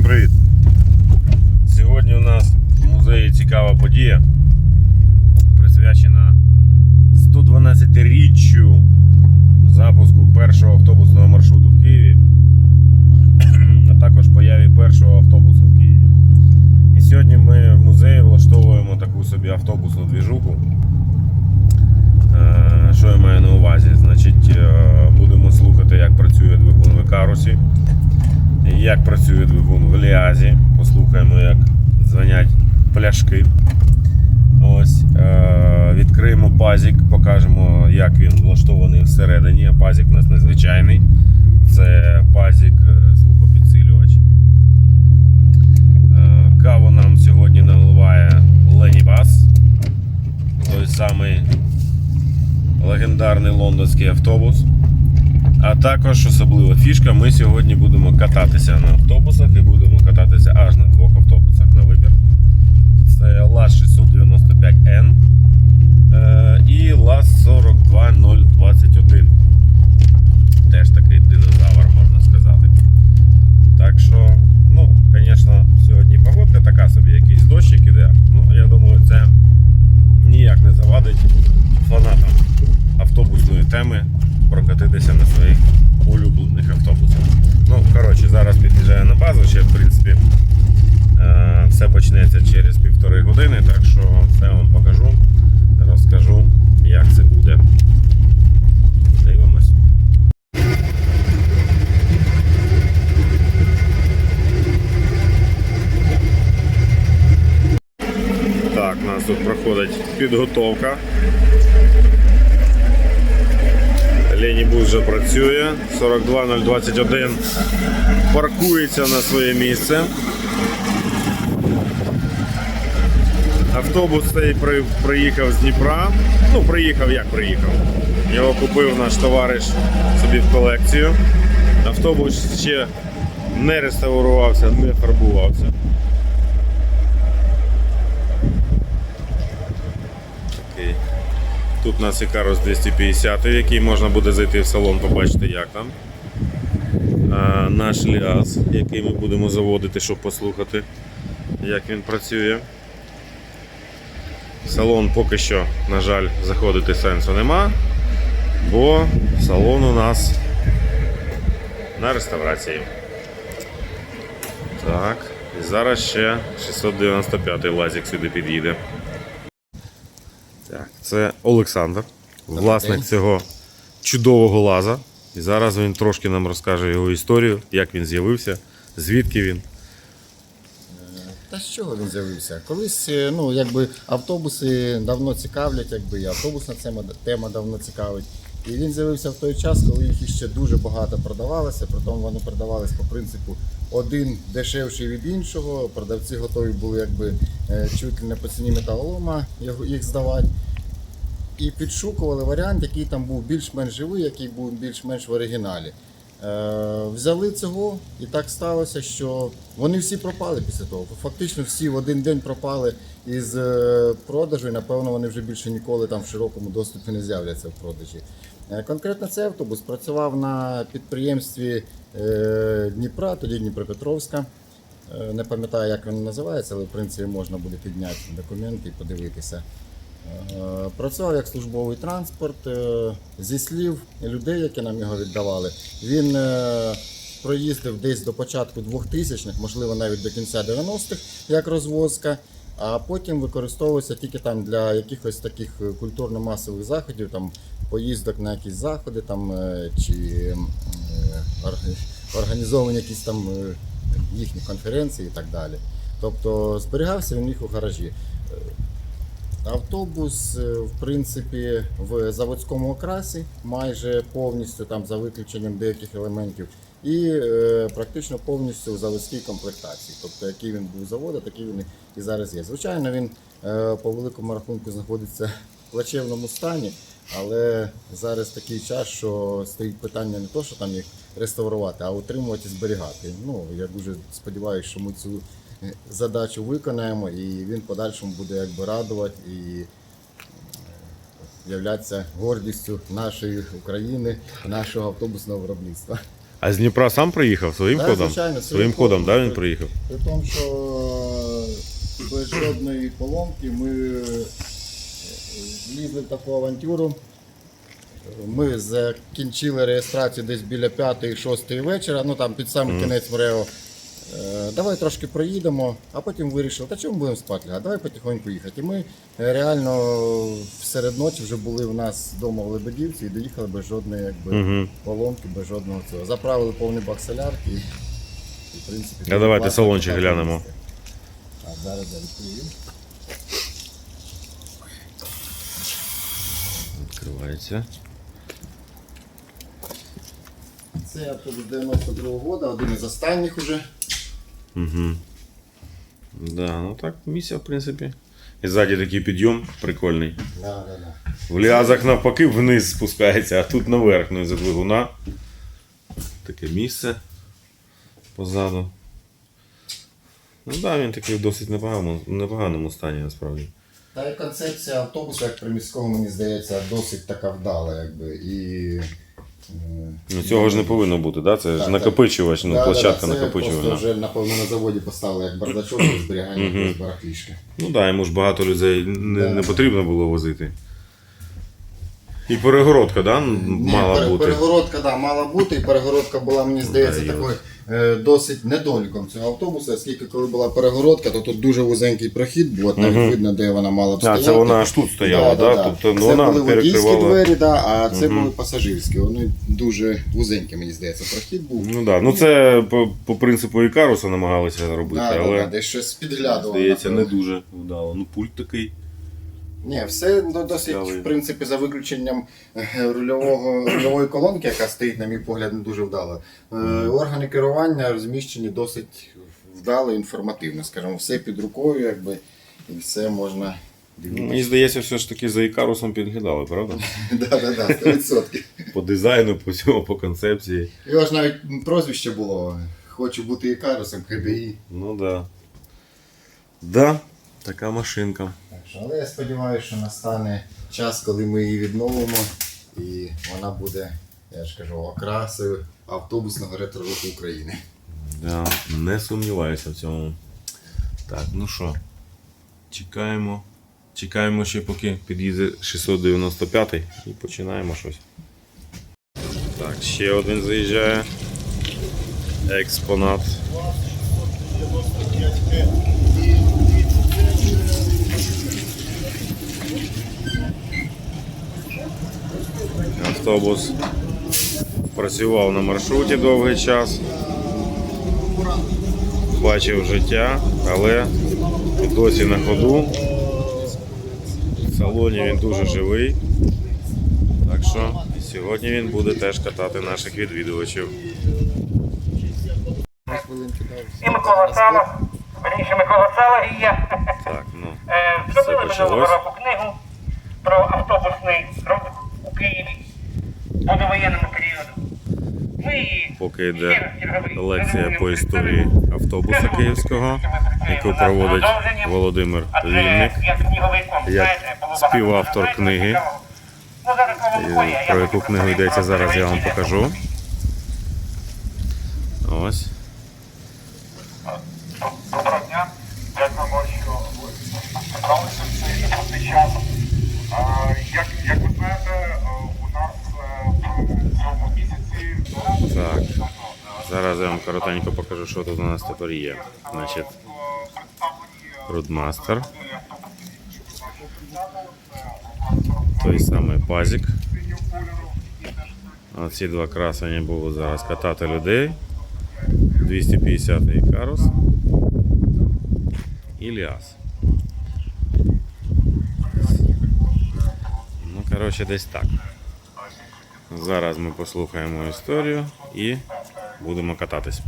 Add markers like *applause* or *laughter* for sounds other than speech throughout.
Всім привіт! Сьогодні у нас в музеї цікава подія, присвячена 112-річчю запуску першого автобусного маршруту в Києві, *clears throat* а також появі першого автобусу в Києві. І сьогодні ми в музеї влаштовуємо таку собі автобусну двіжуху. Е, Що я маю на увазі? Значить, е, будемо слухати, як працює двигун в Ікарусі, як працює двигун в Ліазі. Послухаємо, як дзвонять пляшки. Ось, е, відкриємо пазік, покажемо, як він влаштований всередині. Пазік у нас незвичайний. Це пазік е, звукопідсилювач. Е, Каву нам сьогодні наливає Лені Бас. Той самий легендарний лондонський автобус. А також особлива фішка, ми сьогодні будемо кататися на автобусах і будемо кататися аж на двох автобусах на вибір. Це ЛАЗ 695N е, і ЛАЗ 42021. Теж такий динозавр, можна сказати. Так що, ну, звісно, сьогодні погодка така собі, якийсь дощик іде. Ну, я думаю, це ніяк не завадить фанатам автобусної теми прокатитися на своїх улюблених автобусах. Ну, коротше, зараз під'їжджаю на базу, ще в принципі е, все почнеться через півтори години, так що все вам покажу, розкажу, як це буде. Дивимось. Так, у нас тут проходить підготовка. Ленібус вже працює. 42021 паркується на своє місце. Автобус цей приїхав з Дніпра. Ну, приїхав як приїхав. Його купив наш товариш собі в колекцію. Автобус ще не реставрувався, не фарбувався. Такий. Тут у нас Ікарус 250, який можна буде зайти в салон, побачити, як там. А, наш Ліаз, який ми будемо заводити, щоб послухати, як він працює. Салон поки що, на жаль, заходити сенсу нема, бо салон у нас на реставрації. Так, і зараз ще 695 лазик сюди під'їде. Так, це Олександр, власник цього чудового лаза. І зараз він трошки нам розкаже його історію, як він з'явився, звідки він. Та з чого він з'явився? Колись е, ну, якби автобуси давно цікавлять, якби і автобусна тема, тема давно цікавить. І він з'явився в той час, коли їх іще дуже багато продавалося, притом вони продавались по принципу один дешевший від іншого. Продавці готові були якби е, чуть ли не по ціні металолома їх здавати. І підшукували варіант, який там був більш-менш живий, який був більш-менш в оригіналі. Е, взяли цього, і так сталося, що вони всі пропали після того. Фактично всі в один день пропали із е, продажу, і напевно вони вже більше ніколи там в широкому доступі не з'являться в продажі. Е, Конкретно цей автобус працював на підприємстві е, Дніпра, тоді Дніпропетровська. Е, Не пам'ятаю, як він називається, але в принципі можна буде підняти документи і подивитися. Працював як службовий транспорт. Зі слів людей, які нам його віддавали, він проїздив десь до початку 2000-х, можливо, навіть до кінця 90-х, як розвозка, а потім використовувався тільки там для якихось таких культурно-масових заходів, там поїздок на якісь заходи, там е, чи е, орг- організовані якісь там е, їхні конференції і так далі. Тобто зберігався він їх у гаражі. Автобус, в принципі, в заводському окрасі, майже повністю там за виключенням деяких елементів, і е, практично повністю в заводській комплектації. Тобто, який він був завода, такий він і зараз є. Звичайно, він е, по великому рахунку знаходиться в плачевному стані, але зараз такий час, що стоїть питання не то, що там їх реставрувати, а утримувати і зберігати. Ну, я дуже сподіваюся, що ми цю е, задачу виконаємо, і він подальшому буде якби радувати і е, являтися гордістю нашої України, нашого автобусного виробництва. А з Дніпра сам приїхав своїм Так, ходом? звичайно, своїм своїм ходом, ходом. да, він приїхав? При тому, що без жодної поломки ми влізли в таку авантюру. Ми закінчили реєстрацію десь біля 5-6 вечора, ну там під самий кінець МРЕО. Е, Давай трошки проїдемо, а потім вирішили, та чому будемо спати? А давай потихоньку їхати. І ми е, реально серед ночі вже були у нас вдома в Лебедівці і доїхали без жодної якби, Мгм. поломки, без жодного цього. Заправили повний бак солярки. І, і, в принципі, А давайте салончик глянемо. Так, зараз я відкрию. Відкривається. Це автобус 92-го року, один із останніх уже. Угу. Да, ну так, місія, в принципі. І ззаді такий підйом прикольний. Да, да, да. В ліазах навпаки вниз спускається, а тут наверх, ну за двигуна. Таке місце позаду. Ну так, да, він такий в досить непоганому, непоганому стані насправді. Та й концепція автобусу, як приміського, мені здається, досить така вдала. Якби. І, е, Ну цього ж не повинно бути, да? це ж Так, накопичувач, ну, да, площадка да, це накопичувальна. Просто вже, напевно, на заводі поставили як бардачок зберігання якоїсь барахлішки. Ну так, да, йому ж багато людей не, Да. не потрібно було возити. І перегородка, да? мала пере- бути. Перегородка, да, мала бути, і перегородка була, мені здається, Да, такою е, досить недоліком цього автобуса, оскільки коли була перегородка, то тут дуже вузенький прохід був, навіть видно, де вона мала б А, стояти. це вона аж тут стояла, да? Тобто ну, це вона були водійські перекривала. двері, да, а це були пасажирські. Вони дуже вузенькі, мені здається, прохід був. Ну так, ну це по, по принципу Ікаруса намагалися робити, Да, да, але да, десь щось підглядувало. здається, не напевно. дуже вдало. Ну пульт такий. Ні, все до- досить, Цікавий. в принципі, за виключенням е, рульового, рульової колонки, яка стоїть, на мій погляд, не дуже вдало. Е, Органи керування розміщені досить вдало, інформативно. Скажімо, все під рукою, якби, і все можна Ну, Мені здається, все ж таки за Ікарусом підглядали, правда? *laughs* Да, да, да, 100%. По дизайну, по цьому, по концепції. Його ж навіть прозвище було. Хочу бути Ікарусом, КДІ. Ну да. Да, така машинка. Так що, але я сподіваюся, що настане час, коли ми її відновимо, і вона буде, я ж кажу, окрасою автобусного ретро-руху України. Да, не сумніваюся в цьому. Так, ну що, чекаємо. Чекаємо ще поки під'їде 695 і починаємо щось. Так, ще один заїжджає. Експонат. Автобус працював на маршруті довгий час бачив життя, але досі на ходу. В салоні він дуже живий. Так що сьогодні він буде теж катати наших відвідувачів. І Микола Сало, верніше Микола Сало і я Так, ну е, Все почалось. року книгу про автобусний рух у Києві по довоєнному періоду. Ми її поки йде лекція по історії автобуса київського, яку проводить Володимир Вінник. як співавтор книги. Ну, Про яку книгу йдеться зараз я вам покажу. Ось. Доброго дня. Дякуємо, що ви зібралися в цей непростий час. А, Як, як ви знаєте, е, у нас е, в цьому місяці ну, Так. е, Зараз я вам коротенько покажу, що тут у нас тепер є. Значить, Рудмастер. Той самий пазік. Синього кольору і теж Оці два красені будуть зараз катати людей. 250 Ікарус і Ліас. Ну, коротше, десь так. Зараз ми послухаємо історію і будемо кататись.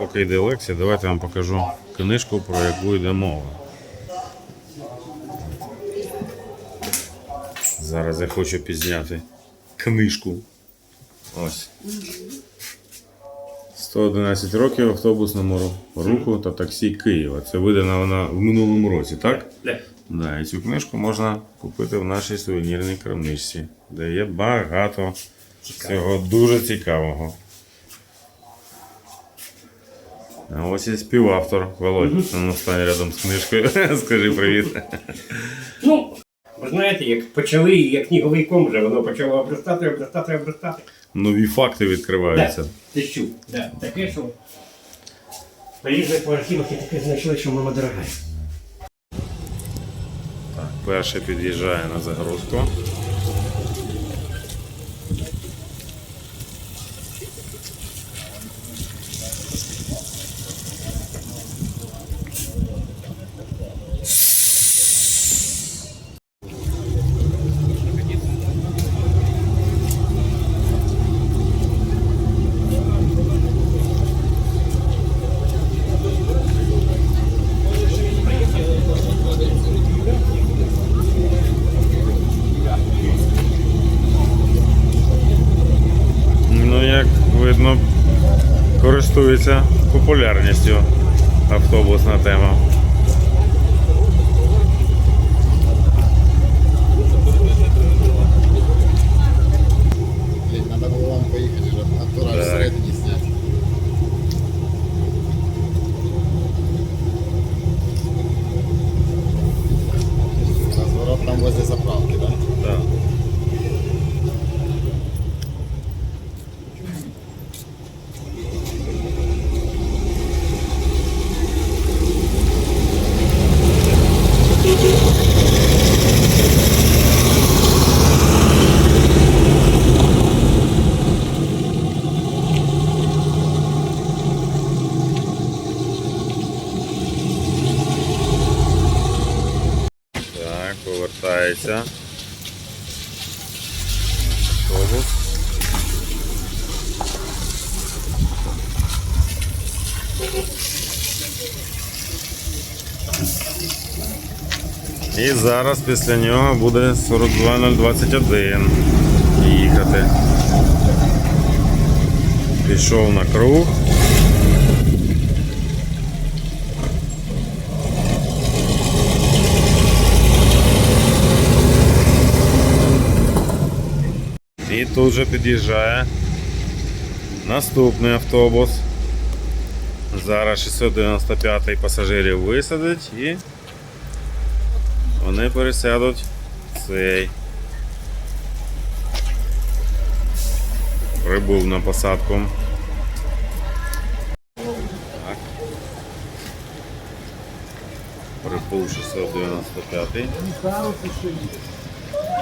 Поки йде лекція, давайте я вам покажу книжку, про яку йде мова. Зараз я хочу підзняти книжку. Ось. 111 років автобусному руху та таксі Києва. Це видана вона в минулому році, так? Да, і цю книжку можна купити в нашій сувенірній крамничці, де є багато всього дуже цікавого. А ось і співавтор Володь. Ну, стань рядом з книжкою. *laughs* Скажи привіт. Ну, ви знаєте, як почали, як книговий ком вже, воно почало обростати, обростати, обростати. Нові факти відкриваються. Ти що? Да. Таке, що поїздили по архівах і таке знайшли, що мама дорога. Так, перший під'їжджає на загрузку. Ну, як видно, користується популярністю автобусна тема. Блін, треба було вам поїхати, щоб антураж Так. всередині зняти. Розворот там возле заправки, так? Да? Так. Так, повертається. Автобус. І зараз після нього буде 42021 їхати. Пішов на круг. І тут же під'їжджає наступний автобус. Зараз 695 пасажирів висадить і вони пересядуть цей. Прибув на посадку. Так. Прибув 695.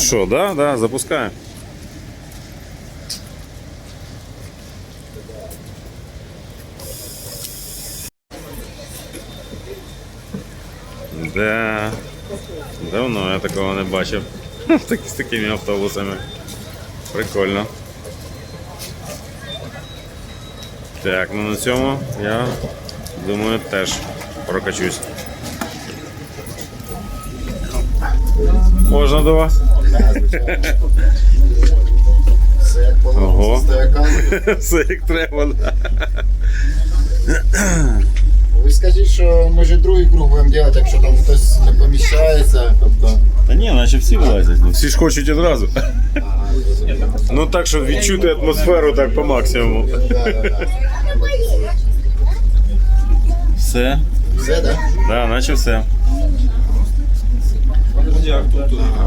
що, да, да, запускаємо. Да. Давно я такого не бачив. *laughs* Так, з такими автобусами. Прикольно. Так, ну на цьому я думаю теж прокачусь. Можна до вас? Все як Ого. положено. *laughs* Все як треба. Да. Ви скажіть, що може другий круг будемо робити, якщо там хтось не поміщається. Тобто, Та ні, наче всі влазять. Ну, всі ж хочуть одразу. Ну так, щоб відчути атмосферу так по максимуму. да, да, да. Все. Все, так? Да, наче все.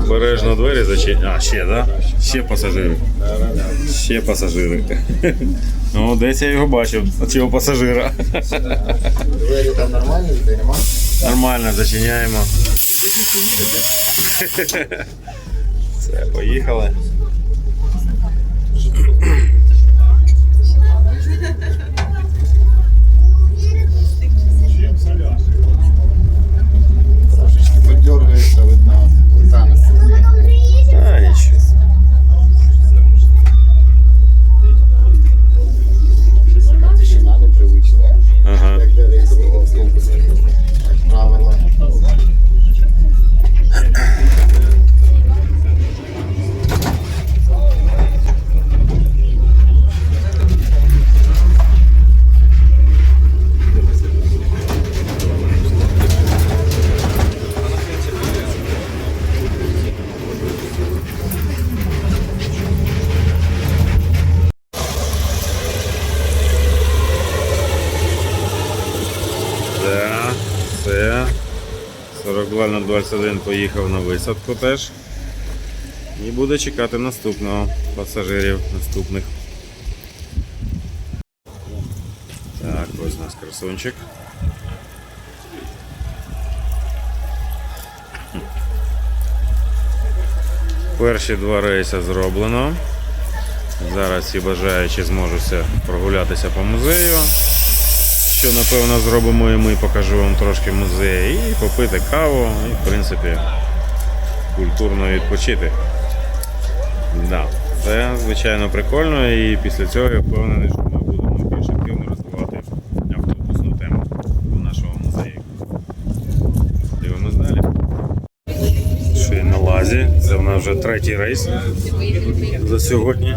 Обережно двері зачиняють. А, ще, да? Ще пасажири. Ще пасажири. *laughs* Ну, десь я його бачив, цього пасажира. Двері там нормальні, де нема? Нормально, зачиняємо. *laughs* Все, поїхали. 40 21 поїхав на висадку теж. І буде чекати наступного пасажирів наступних. Так, ось у нас красунчик. Перші два рейси зроблено. Зараз всі бажаючі зможуть прогулятися по музею. Що напевно зробимо і ми покажу вам трошки музей. І попити каву, і в принципі культурно відпочити. Да, це звичайно прикольно і після цього я впевнений, що ми будемо більш активно розвивати автобусну тему у нашого музею. Дивимось далі. Ще на лазі. Це в нас вже третій рейс за сьогодні.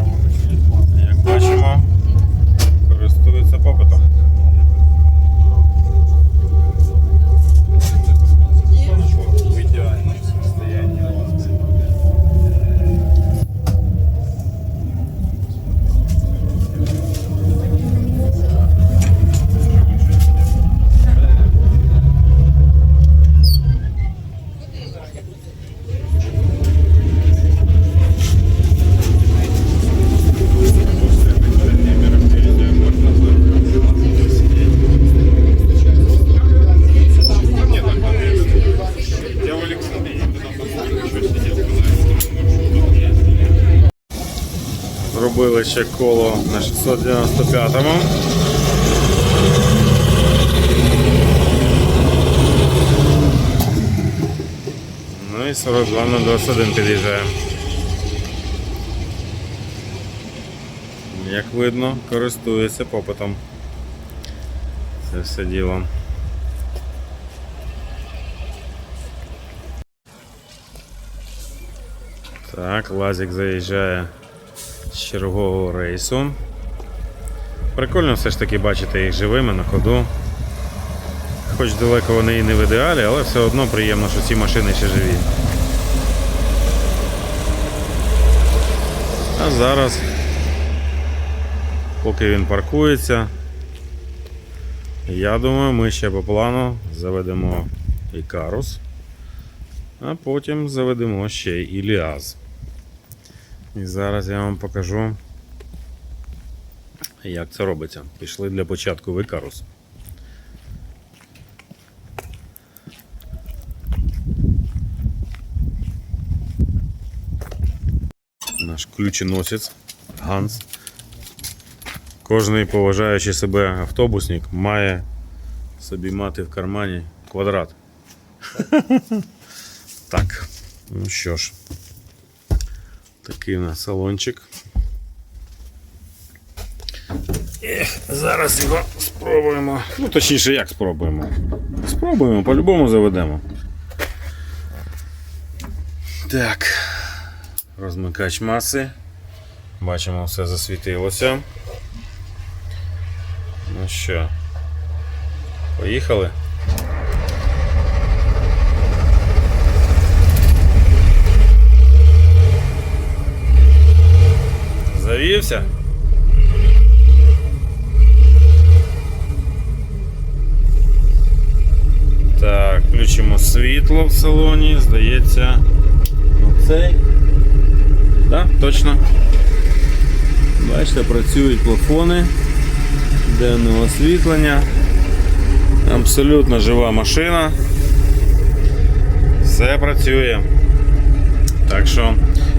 Зробили ще коло на 695-му. Ну і 42 на 21 під'їжджає. Як видно, користується попитом. Це все діло. Так, Лазик заїжджає з чергового рейсу. Прикольно все ж таки бачити їх живими на ходу. Хоч далеко вони і не в ідеалі, але все одно приємно, що ці машини ще живі. А зараз, поки він паркується, я думаю, ми ще по плану заведемо Ікарус, а потім заведемо ще й Іліаз. І зараз я вам покажу, як це робиться. Пішли для початку в Ікарус. Наш ключеносець Ганс. Кожний поважаючий себе автобусник має собі мати в кармані квадрат. *laughs* Так, ну що ж. Такий у нас салончик. Ех, зараз його спробуємо. Ну, точніше, як спробуємо. Спробуємо, по-любому заведемо. Так. Розмикач маси. Бачимо, все засвітилося. Ну що, поїхали? Завівся? Так, включимо світло в салоні, здається. Оцей. Так, точно. Бачите, працюють плафони, денне освітлення. Абсолютно жива машина. Все працює. Так що,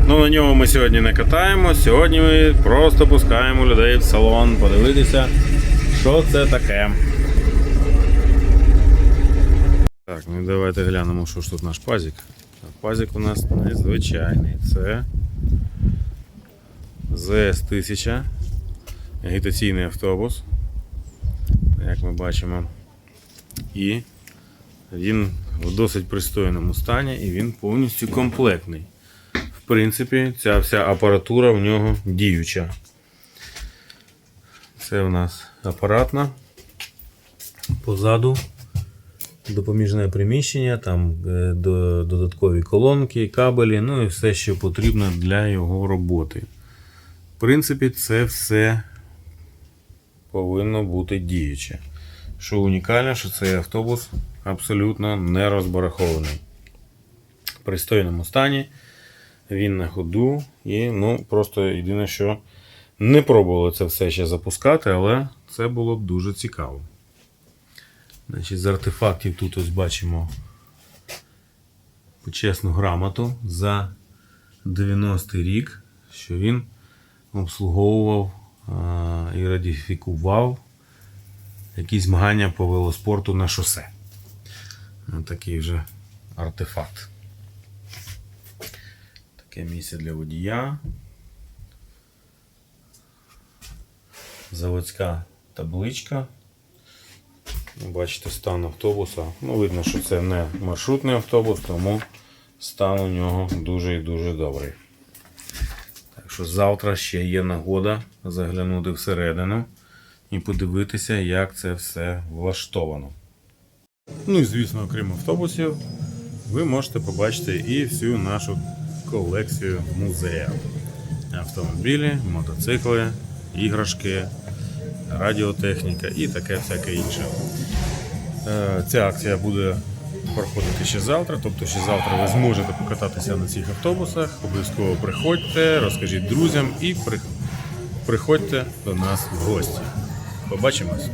ну на ньому ми сьогодні не катаємо. Сьогодні ми просто пускаємо людей в салон, подивитися, що це таке. Так, ну давайте глянемо, що ж тут наш пазик. А Пазик у нас незвичайний. Це ЗС-1000 агітаційний автобус. Як ми бачимо. І він в досить пристойному стані і він повністю комплектний. В принципі, ця вся апаратура в нього діюча. Це у нас апаратна. Позаду допоміжне приміщення, там е, додаткові колонки, кабелі, ну і все, що потрібно для його роботи. В принципі, це все повинно бути діюче. що унікально, що цей автобус абсолютно не розбарахований. В пристойному стані, він на ходу і ну, просто єдине, що не пробували це все ще запускати, але це було б дуже цікаво. Значить, з артефактів тут ось бачимо почесну грамоту за 90-й рік, що він обслуговував а, і радіфікував якісь змагання по велоспорту на шосе. Ось такий вже артефакт. Таке місце для водія. Заводська табличка. Ну, Бачите, стан автобуса. Ну, видно, що це не маршрутний автобус, тому стан у нього дуже і дуже добрий. Так що завтра ще є нагода заглянути всередину і подивитися, як це все влаштовано. Ну і звісно, окрім автобусів, ви можете побачити і всю нашу колекцію музею. Автомобілі, мотоцикли, іграшки, радіотехніка і таке всяке інше. Е, Ця акція буде проходити ще завтра, тобто ще завтра ви зможете покататися на цих автобусах. Обов'язково приходьте, розкажіть друзям і приходьте до нас в гості. Побачимось!